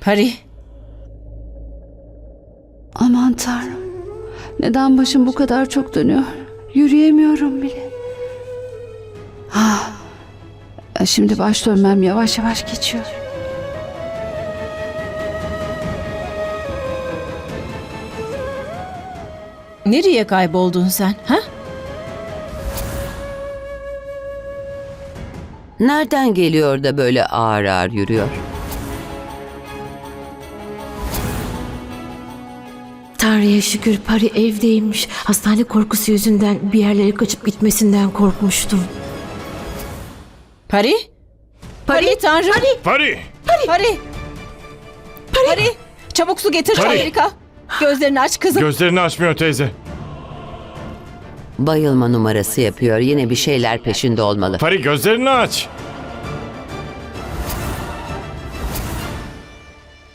Pari, Aman tanrım. Neden başım bu kadar çok dönüyor? Yürüyemiyorum bile. Ha. Şimdi baş dönmem yavaş yavaş geçiyor. nereye kayboldun sen? Ha? Nereden geliyor da böyle ağır ağır yürüyor? Tanrı'ya şükür Pari evdeymiş. Hastane korkusu yüzünden bir yerlere kaçıp gitmesinden korkmuştum. Pari? Pari, tanrım. Pari! Pari. Pari. Çabuk su getir Pari. Amerika. Gözlerini aç kızım. Gözlerini açmıyor teyze. Bayılma numarası yapıyor. Yine bir şeyler peşinde olmalı. Pari gözlerini aç.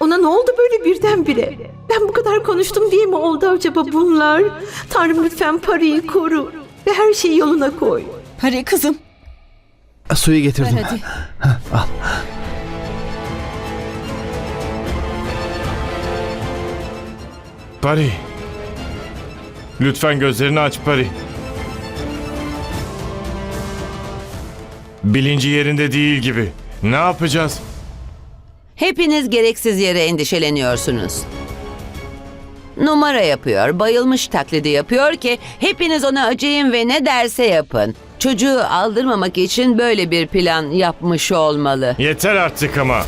Ona ne oldu böyle birdenbire? Ben bu kadar konuştum diye mi oldu acaba bunlar? Tanrım lütfen Pari'yi koru ve her şeyi yoluna koy. Pari kızım. Suyu Ver getirdim. hadi. Pari. Lütfen gözlerini aç Pari. Bilinci yerinde değil gibi. Ne yapacağız? Hepiniz gereksiz yere endişeleniyorsunuz. Numara yapıyor, bayılmış taklidi yapıyor ki hepiniz ona acıyın ve ne derse yapın. Çocuğu aldırmamak için böyle bir plan yapmış olmalı. Yeter artık ama.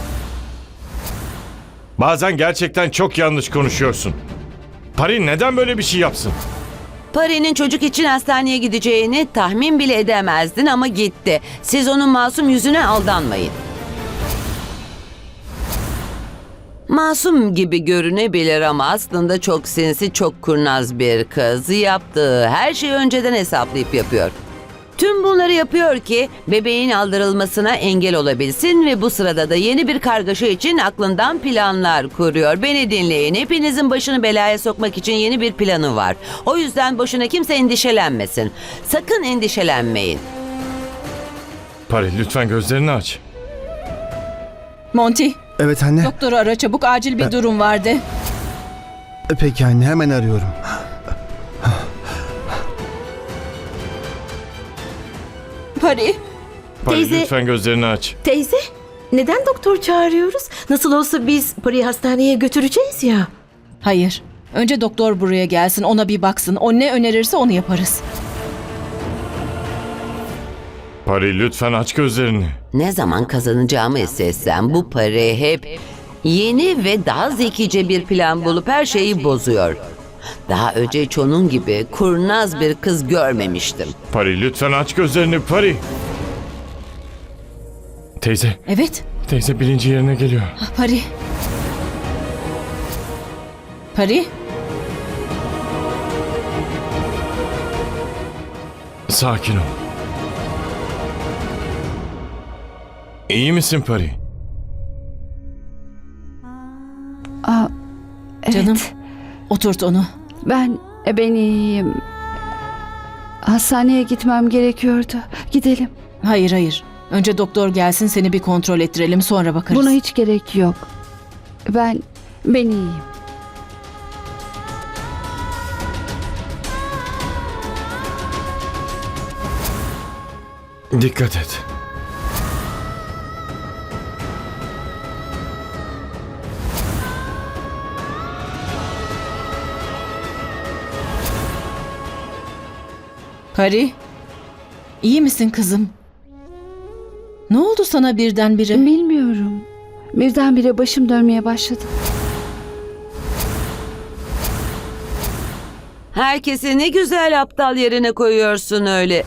Bazen gerçekten çok yanlış konuşuyorsun. Pari neden böyle bir şey yapsın? Pari'nin çocuk için hastaneye gideceğini tahmin bile edemezdin ama gitti. Siz onun masum yüzüne aldanmayın. Masum gibi görünebilir ama aslında çok sinsi, çok kurnaz bir kız. Yaptığı her şeyi önceden hesaplayıp yapıyor. Tüm bunları yapıyor ki bebeğin aldırılmasına engel olabilsin ve bu sırada da yeni bir kargaşa için aklından planlar kuruyor. Beni dinleyin. Hepinizin başını belaya sokmak için yeni bir planı var. O yüzden boşuna kimse endişelenmesin. Sakın endişelenmeyin. Pari lütfen gözlerini aç. Monty, Evet anne. doktoru ara çabuk acil bir durum vardı. Peki anne hemen arıyorum. Pari, Pari Teyze- lütfen gözlerini aç. Teyze, neden doktor çağırıyoruz? Nasıl olsa biz Pari'yi hastaneye götüreceğiz ya. hayır. Önce doktor buraya gelsin, ona bir baksın. O ne önerirse onu yaparız. Pari lütfen aç gözlerini. Ne zaman kazanacağımı hissetsem bu para hep yeni ve daha zekice bir plan bulup her şeyi bozuyor. Daha önce hiç onun gibi kurnaz bir kız görmemiştim. Pari lütfen aç gözlerini Pari. Teyze, Evet, teyze bilinci yerine geliyor. Pari. Pari, Sakin ol. İyi misin Pari? Aa, evet. canım. Oturt onu. Ben ben iyiyim. Hastaneye gitmem gerekiyordu. Gidelim. Hayır hayır. Önce doktor gelsin seni bir kontrol ettirelim sonra bakarız. Buna hiç gerek yok. Ben ben iyiyim. Dikkat et. Pari, iyi misin kızım? Ne oldu sana birdenbire? Bilmiyorum. Birdenbire başım dönmeye başladı. Herkesi ne güzel aptal yerine koyuyorsun öyle.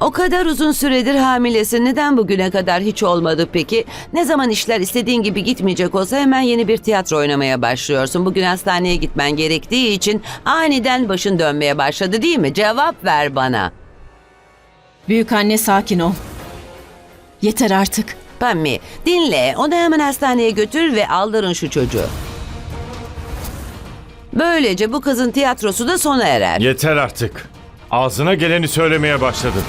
O kadar uzun süredir hamilesin. Neden bugüne kadar hiç olmadı peki? Ne zaman işler istediğin gibi gitmeyecek olsa hemen yeni bir tiyatro oynamaya başlıyorsun. Bugün hastaneye gitmen gerektiği için aniden başın dönmeye başladı değil mi? Cevap ver bana. Büyük anne sakin ol. Yeter artık. Pammi dinle onu hemen hastaneye götür ve aldırın şu çocuğu. Böylece bu kızın tiyatrosu da sona erer. Yeter artık. Ağzına geleni söylemeye başladın.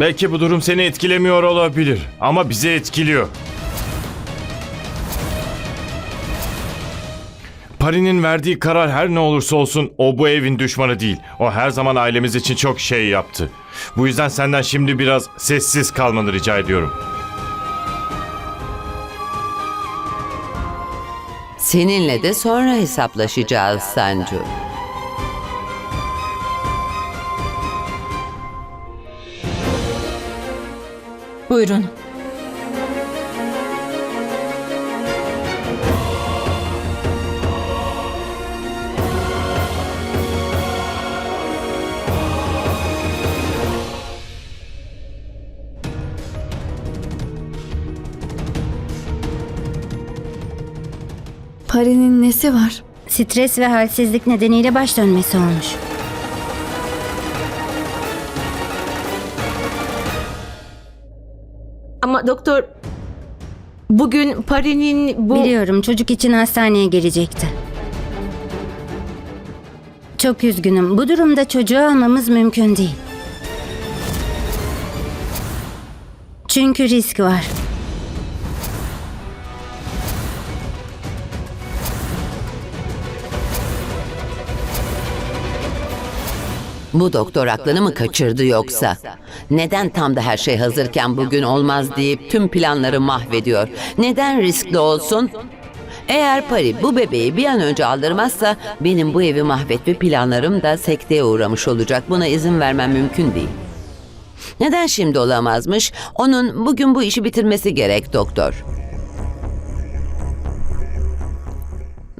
Belki bu durum seni etkilemiyor olabilir ama bizi etkiliyor. Pari'nin verdiği karar her ne olursa olsun o bu evin düşmanı değil. O her zaman ailemiz için çok şey yaptı. Bu yüzden senden şimdi biraz sessiz kalmanı rica ediyorum. Seninle de sonra hesaplaşacağız Sancu. Buyurun. Pari'nin nesi var? Stres ve halsizlik nedeniyle baş dönmesi olmuş. Ama doktor bugün Pari'nin bu... Biliyorum çocuk için hastaneye gelecekti. Çok üzgünüm. Bu durumda çocuğu almamız mümkün değil. Çünkü risk var. Bu doktor aklını mı kaçırdı yoksa? Neden tam da her şey hazırken bugün olmaz deyip tüm planları mahvediyor? Neden riskli olsun? Eğer Pari bu bebeği bir an önce aldırmazsa benim bu evi mahvetme planlarım da sekteye uğramış olacak. Buna izin vermem mümkün değil. Neden şimdi olamazmış? Onun bugün bu işi bitirmesi gerek doktor.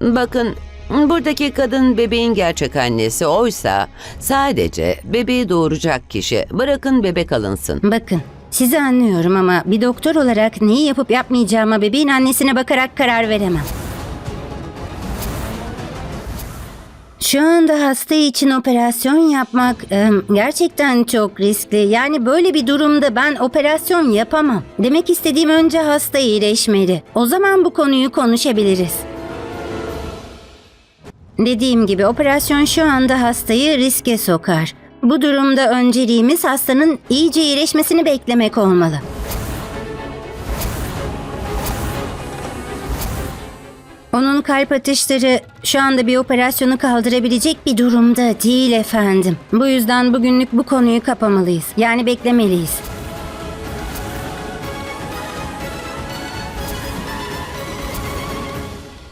Bakın buradaki kadın bebeğin gerçek annesi oysa sadece bebeği doğuracak kişi. Bırakın bebek alınsın. Bakın, sizi anlıyorum ama bir doktor olarak neyi yapıp yapmayacağıma bebeğin annesine bakarak karar veremem. Şu anda hasta için operasyon yapmak gerçekten çok riskli. Yani böyle bir durumda ben operasyon yapamam. Demek istediğim önce hasta iyileşmeli. O zaman bu konuyu konuşabiliriz. Dediğim gibi operasyon şu anda hastayı riske sokar. Bu durumda önceliğimiz hastanın iyice iyileşmesini beklemek olmalı. Onun kalp atışları şu anda bir operasyonu kaldırabilecek bir durumda değil efendim. Bu yüzden bugünlük bu konuyu kapamalıyız. Yani beklemeliyiz.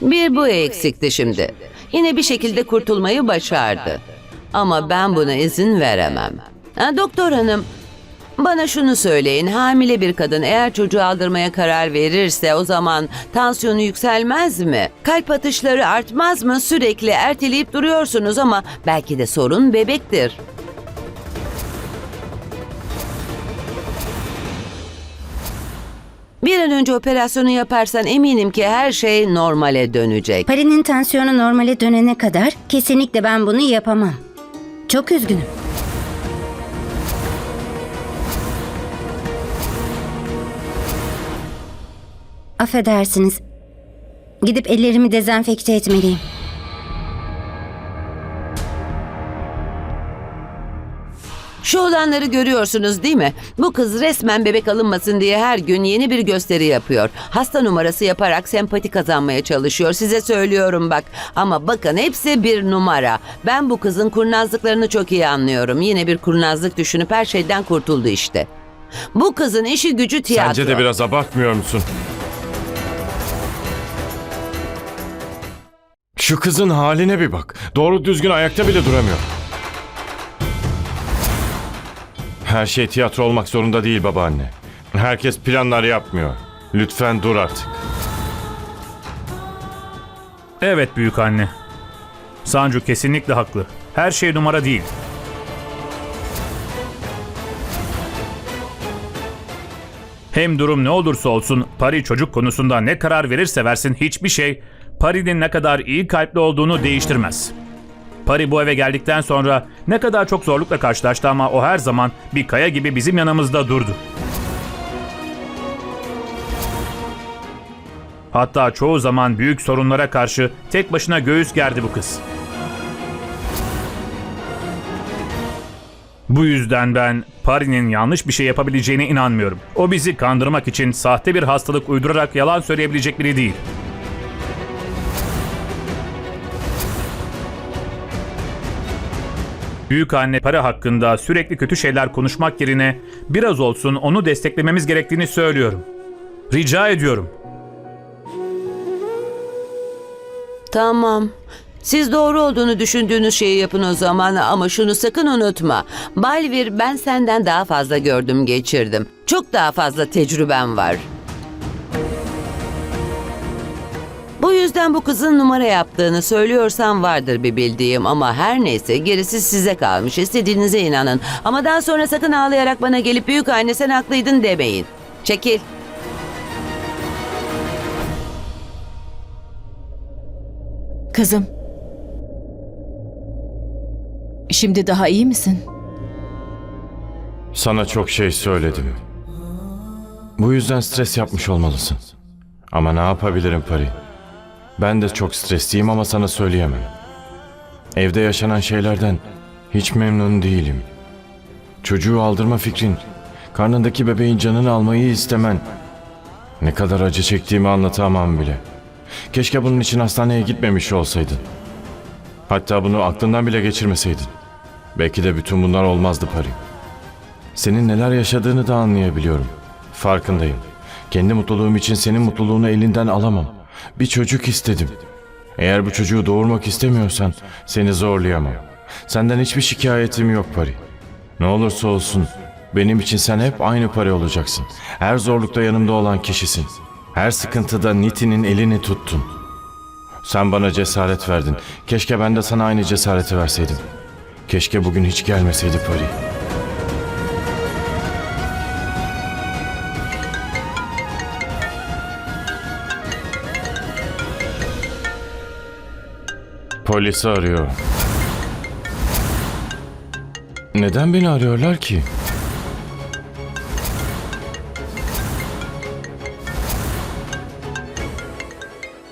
Bir bu eksikti şimdi. Yine bir şekilde kurtulmayı başardı. Ama ben buna izin veremem. Ha, doktor hanım, bana şunu söyleyin. Hamile bir kadın eğer çocuğu aldırmaya karar verirse o zaman tansiyonu yükselmez mi? Kalp atışları artmaz mı? Sürekli erteleyip duruyorsunuz ama belki de sorun bebektir. Bir an önce operasyonu yaparsan eminim ki her şey normale dönecek. Pari'nin tansiyonu normale dönene kadar kesinlikle ben bunu yapamam. Çok üzgünüm. Affedersiniz. Gidip ellerimi dezenfekte etmeliyim. Şu olanları görüyorsunuz değil mi? Bu kız resmen bebek alınmasın diye her gün yeni bir gösteri yapıyor. Hasta numarası yaparak sempati kazanmaya çalışıyor. Size söylüyorum bak. Ama bakın hepsi bir numara. Ben bu kızın kurnazlıklarını çok iyi anlıyorum. Yine bir kurnazlık düşünüp her şeyden kurtuldu işte. Bu kızın işi gücü tiyatro. Sence de biraz abartmıyor musun? Şu kızın haline bir bak. Doğru düzgün ayakta bile duramıyor. Her şey tiyatro olmak zorunda değil babaanne. Herkes planlar yapmıyor. Lütfen dur artık. Evet büyük anne. Sancu kesinlikle haklı. Her şey numara değil. Hem durum ne olursa olsun Pari çocuk konusunda ne karar verirse versin hiçbir şey Pari'nin ne kadar iyi kalpli olduğunu değiştirmez. Pari bu eve geldikten sonra ne kadar çok zorlukla karşılaştı ama o her zaman bir kaya gibi bizim yanımızda durdu. Hatta çoğu zaman büyük sorunlara karşı tek başına göğüs gerdi bu kız. Bu yüzden ben Pari'nin yanlış bir şey yapabileceğine inanmıyorum. O bizi kandırmak için sahte bir hastalık uydurarak yalan söyleyebilecek biri değil. Büyük anne para hakkında sürekli kötü şeyler konuşmak yerine biraz olsun onu desteklememiz gerektiğini söylüyorum. Rica ediyorum. Tamam. Siz doğru olduğunu düşündüğünüz şeyi yapın o zaman ama şunu sakın unutma. Balvir ben senden daha fazla gördüm geçirdim. Çok daha fazla tecrübem var. Yüzden bu kızın numara yaptığını söylüyorsan vardır bir bildiğim ama her neyse gerisi size kalmış. İstediğinize inanın. Ama daha sonra sakın ağlayarak bana gelip büyük anne sen haklıydın demeyin. Çekil. Kızım. Şimdi daha iyi misin? Sana çok şey söyledim. Bu yüzden stres yapmış olmalısın. Ama ne yapabilirim Pari? Ben de çok stresliyim ama sana söyleyemem. Evde yaşanan şeylerden hiç memnun değilim. Çocuğu aldırma fikrin, karnındaki bebeğin canını almayı istemen. Ne kadar acı çektiğimi anlatamam bile. Keşke bunun için hastaneye gitmemiş olsaydın. Hatta bunu aklından bile geçirmeseydin. Belki de bütün bunlar olmazdı Pari. Senin neler yaşadığını da anlayabiliyorum. Farkındayım. Kendi mutluluğum için senin mutluluğunu elinden alamam. Bir çocuk istedim. Eğer bu çocuğu doğurmak istemiyorsan seni zorlayamam. Senden hiçbir şikayetim yok Pari. Ne olursa olsun benim için sen hep aynı Pari olacaksın. Her zorlukta yanımda olan kişisin. Her sıkıntıda Niti'nin elini tuttun. Sen bana cesaret verdin. Keşke ben de sana aynı cesareti verseydim. Keşke bugün hiç gelmeseydi Pari. Polisi arıyor. Neden beni arıyorlar ki?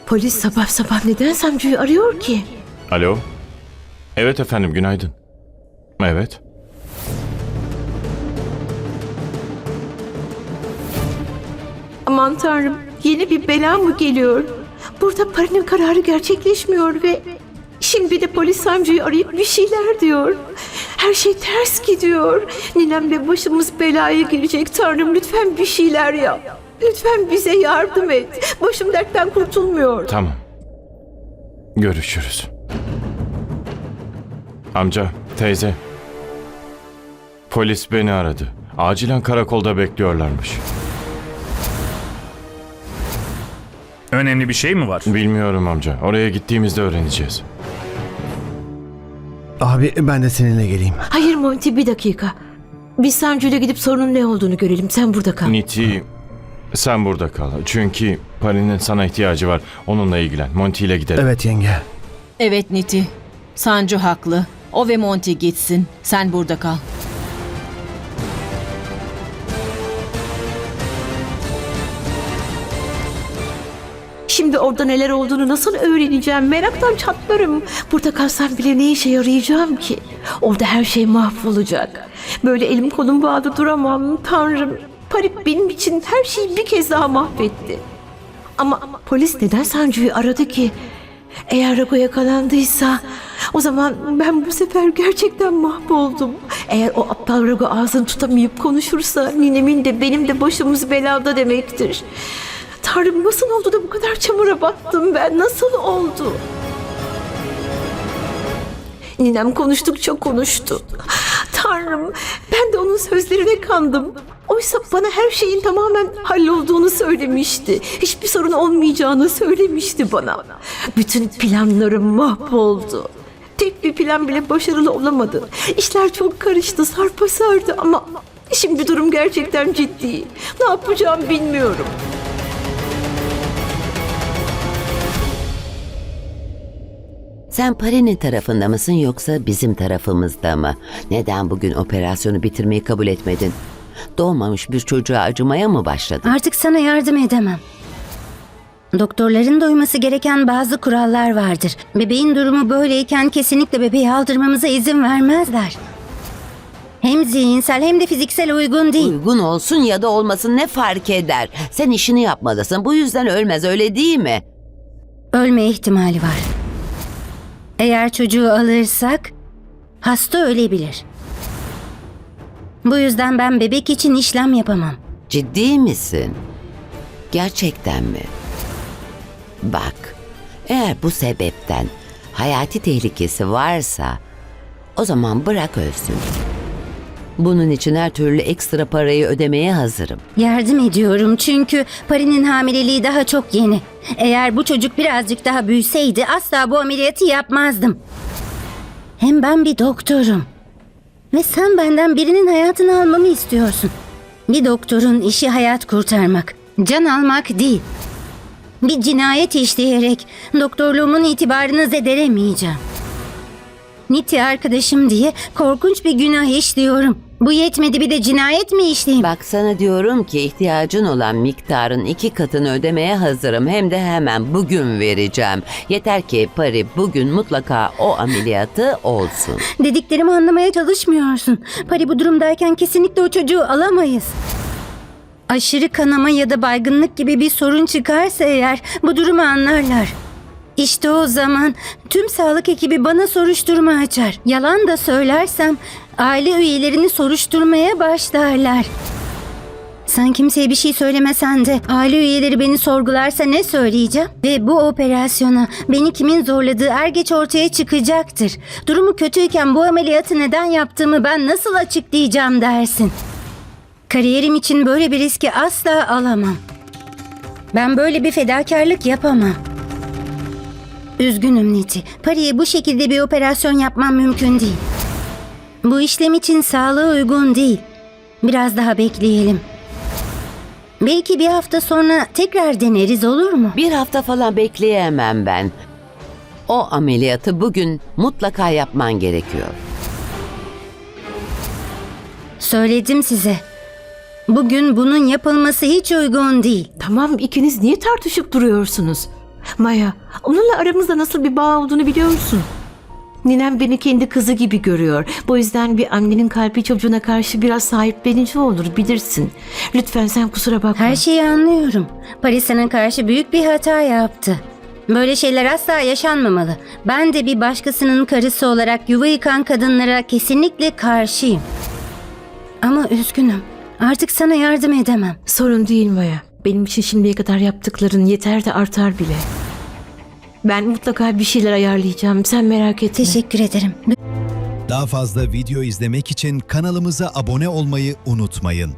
Polis sabah sabah neden Samcu'yu arıyor ki? Alo? Evet efendim, günaydın. Evet. Aman tanrım yeni bir bela mı geliyor? Burada paranın kararı gerçekleşmiyor ve şimdi de polis Samcu'yu arayıp bir şeyler diyor. Her şey ters gidiyor. Ninemle başımız belaya girecek. Tanrım lütfen bir şeyler yap. Lütfen bize yardım et. Başım dertten kurtulmuyor. Tamam. Görüşürüz. Amca, teyze. Polis beni aradı. Acilen karakolda bekliyorlarmış. Önemli bir şey mi var? Bilmiyorum amca. Oraya gittiğimizde öğreneceğiz. Abi ben de seninle geleyim. Hayır Monty bir dakika. Biz Samcu'yla gidip sorunun ne olduğunu görelim. Sen burada kal. Niti, sen burada kal. Çünkü Pari'nin sana ihtiyacı var. Onunla ilgilen. Monty ile gidelim. Evet yenge. Evet Niti. Sancu haklı. O ve Monty gitsin. Sen burada kal. Orada neler olduğunu nasıl öğreneceğim? Meraktan çatlarım. Burada kalsam bile ne işe yarayacağım ki? Orada her şey mahvolacak. Böyle elim kolum bağlı duramam. Tanrım, Parip benim için her şeyi bir kez daha mahvetti. Ama polis neden Sancu'yu aradı ki? Eğer Rago yakalandıysa o zaman ben bu sefer gerçekten mahvoldum. Eğer o aptal Rago ağzını tutamayıp konuşursa ninemin de benim de başımız belada demektir. Tanrım nasıl oldu da bu kadar çamura battım ben? Nasıl oldu? Ninem konuştukça konuştu. Tanrım ben de onun sözlerine kandım. Oysa bana her şeyin tamamen hallolduğunu söylemişti. Hiçbir sorun olmayacağını söylemişti bana. Bütün planlarım mahvoldu. Tek bir plan bile başarılı olamadı. İşler çok karıştı, sarpa sardı ama şimdi durum gerçekten ciddi. Ne yapacağım bilmiyorum. Sen Pari'nin tarafında mısın yoksa bizim tarafımızda mı? Neden bugün operasyonu bitirmeyi kabul etmedin? Doğmamış bir çocuğa acımaya mı başladın? Artık sana yardım edemem. Doktorların doyması gereken bazı kurallar vardır. Bebeğin durumu böyleyken kesinlikle bebeği aldırmamıza izin vermezler. Hem zihinsel hem de fiziksel uygun değil. Uygun olsun ya da olmasın ne fark eder? Sen işini yapmalısın. Bu yüzden ölmez öyle değil mi? Ölme ihtimali var. Eğer çocuğu alırsak hasta ölebilir. Bu yüzden ben bebek için işlem yapamam. Ciddi misin? Gerçekten mi? Bak, eğer bu sebepten hayati tehlikesi varsa o zaman bırak ölsün. Bunun için her türlü ekstra parayı ödemeye hazırım. Yardım ediyorum çünkü Pari'nin hamileliği daha çok yeni. Eğer bu çocuk birazcık daha büyüseydi asla bu ameliyatı yapmazdım. Hem ben bir doktorum. Ve sen benden birinin hayatını almamı istiyorsun. Bir doktorun işi hayat kurtarmak, can almak değil. Bir cinayet işleyerek doktorluğumun itibarını zedelemeyeceğim. Niti arkadaşım diye korkunç bir günah işliyorum. Bu yetmedi bir de cinayet mi işleyeyim? Bak sana diyorum ki ihtiyacın olan miktarın iki katını ödemeye hazırım. Hem de hemen bugün vereceğim. Yeter ki Pari bugün mutlaka o ameliyatı olsun. Dediklerimi anlamaya çalışmıyorsun. Pari bu durumdayken kesinlikle o çocuğu alamayız. Aşırı kanama ya da baygınlık gibi bir sorun çıkarsa eğer bu durumu anlarlar. İşte o zaman tüm sağlık ekibi bana soruşturma açar. Yalan da söylersem aile üyelerini soruşturmaya başlarlar. Sen kimseye bir şey söylemesen de aile üyeleri beni sorgularsa ne söyleyeceğim? Ve bu operasyona beni kimin zorladığı er geç ortaya çıkacaktır. Durumu kötüyken bu ameliyatı neden yaptığımı ben nasıl açıklayacağım dersin. Kariyerim için böyle bir riski asla alamam. Ben böyle bir fedakarlık yapamam. Üzgünüm Niti. Pari'ye bu şekilde bir operasyon yapmam mümkün değil. Bu işlem için sağlığı uygun değil. Biraz daha bekleyelim. Belki bir hafta sonra tekrar deneriz olur mu? Bir hafta falan bekleyemem ben. O ameliyatı bugün mutlaka yapman gerekiyor. Söyledim size. Bugün bunun yapılması hiç uygun değil. Tamam ikiniz niye tartışıp duruyorsunuz? Maya, onunla aramızda nasıl bir bağ olduğunu biliyorsun. Ninem beni kendi kızı gibi görüyor. Bu yüzden bir annenin kalbi çocuğuna karşı biraz sahiplenici olur bilirsin. Lütfen sen kusura bakma. Her şeyi anlıyorum. Paris sana karşı büyük bir hata yaptı. Böyle şeyler asla yaşanmamalı. Ben de bir başkasının karısı olarak yuva yıkan kadınlara kesinlikle karşıyım. Ama üzgünüm. Artık sana yardım edemem. Sorun değil Maya. Benim için şimdiye kadar yaptıkların yeter de artar bile. Ben mutlaka bir şeyler ayarlayacağım. Sen merak etme. Teşekkür ederim. Daha fazla video izlemek için kanalımıza abone olmayı unutmayın.